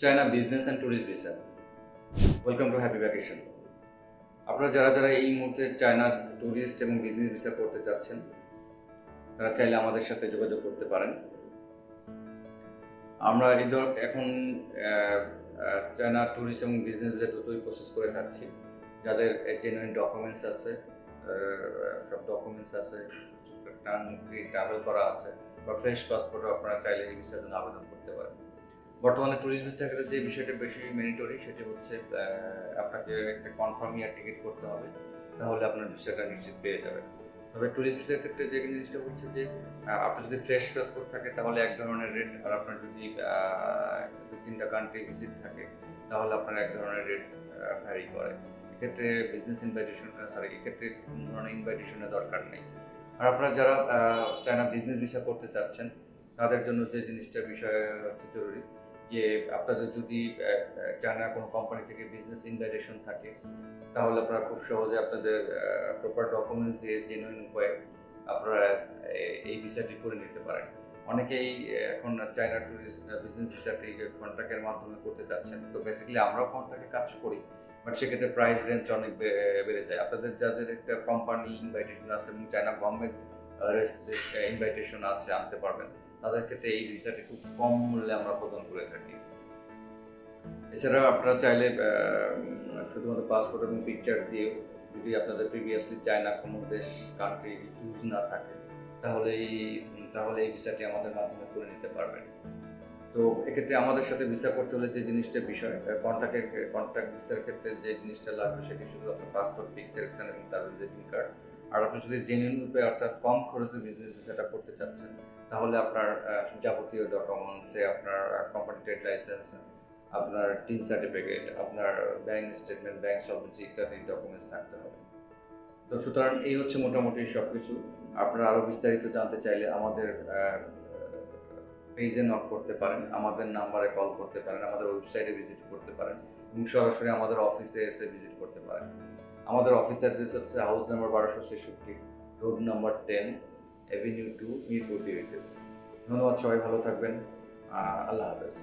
China business and tourist visa welcome to happy vacation আপনারা যারা যারা এই মুহূর্তে চায়না ট্যুরিস্ট এবং বিজনেস ভিসা করতে চাচ্ছেন তারা চাইলে আমাদের সাথে যোগাযোগ করতে পারেন। আমরা এই ধর এখন চায়না ট্যুরিস্ট এবং বিজনেস ভিসা দুটোই প্রসেস করে থাকছি। যাদের জেনুইন ডকুমেন্টস আছে সব ডকুমেন্টস আছে ট্রাভেল করা আছে, বা ফ্রেশ পাসপোর্টও আপনারা চাইলে এই ভিসার জন্য আবেদন করতে পারেন। বর্তমানে ট্যুরিস্ট ভিসার ক্ষেত্রে যে বিষয়টা বেশি ম্যানিটরি সেটি হচ্ছে আপনাকে একটা কনফার্ম ইয়ার টিকিট করতে হবে, তাহলে আপনার ভিসাটা নিশ্চিত পেয়ে যাবেন। তবে ট্যুরিস্ট ভিসার ক্ষেত্রে যে জিনিসটা হচ্ছে যে আপনার যদি ফ্রেশ পাসপোর্ট থাকে, তাহলে এক ধরনের রেট আর আপনার যদি দু তিনটা কান্ট্রি ভিজিট থাকে, তাহলে আপনার এক ধরনের রেট ভ্যারি করে। এক্ষেত্রে বিজনেস ইনভাইটেশন সরি এক্ষেত্রে কোনো ধরনের ইনভাইটেশনের দরকার নেই। আর আপনারা যারা চায়না বিজনেস ভিসা করতে চাচ্ছেন, তাদের জন্য যে জিনিসটা বিষয়, হচ্ছে জরুরি যে আপনাদের যদি আহ, কোনো কোম্পানি থেকে বিজনেস ইনভাইটেশন থাকে তাহলে আপনারা খুব সহজে আপনাদের প্রপার ডকুমেন্টস দিয়ে জেনুইন উপায়ে আপনারা এই ভিসাটি করে নিতে পারেন। অনেকেই এখন চায়না ট্যুরিস্ট বিজনেস ভিসাটি কন্ট্রাক্টের মাধ্যমে করতে চাচ্ছেন। তো বেসিক্যালি আমরাও কন্ট্রাক্টে কাজ করি বাট সেক্ষেত্রে প্রাইস রেঞ্জ অনেক বেড়ে যায়। আপনাদের যাদের একটা কোম্পানি ইনভাইটেশন আছে এবং চায়না গভর্নমেন্ট ইনভাইটেশন আছে আনতে পারবেন। তাদের ক্ষেত্রে এই ভিসাটি খুব কম মূল্যে আমরা প্রদান করে থাকি। এছাড়া আপনারা চাইলে শুধুমাত্র পাসপোর্ট এবং পিকচার দিয়ে যদি আপনাদের প্রিভিয়াসলি চায়না কোনো দেশ কান্ট্রি রিফিউজ না থাকে, তাহলে এই তাহলে এই ভিসাটি আমাদের মাধ্যমে করে নিতে পারবেন। তো এক্ষেত্রে আমাদের সাথে ভিসা করতে হলে যে জিনিসটা বিষয় কন্ট্যাক্টের কন্ট্যাক্ট ভিসার ক্ষেত্রে যে জিনিসটা লাগবে সেটি শুধু আপনার পাসপোর্ট পিকচার এবং তার ভিজিটিং কার্ড আর আপনি যদি জেনুইন রূপে অর্থাৎ কম খরচে বিজনেস ভিসাটা করতে চাচ্ছেন, তাহলে আপনার যাবতীয় ডকুমেন্টসে আপনার কোম্পানি ট্রেড লাইসেন্স আপনার টিন সার্টিফিকেট আপনার ব্যাংক স্টেটমেন্ট ব্যাংক সলভেন্সি ইত্যাদি ডকুমেন্টস থাকতে হবে। তো সুতরাং এই হচ্ছে মোটামুটি সব কিছু আপনারা আরও বিস্তারিত জানতে চাইলে আমাদের পেজে নক করতে পারেন, আমাদের নাম্বারে কল করতে পারেন, আমাদের ওয়েবসাইটে ভিজিট করতে পারেন, এবং সরাসরি আমাদের অফিসে এসে ভিজিট করতে পারেন। আমাদের অফিস অ্যাড্রেস হচ্ছে হাউস নাম্বার বারোশো ছেষট্টি road number ten avenue two Mirpur DSS ধন্যবাদ, সবাই ভালো থাকবেন। আল্লাহ হাফেজ।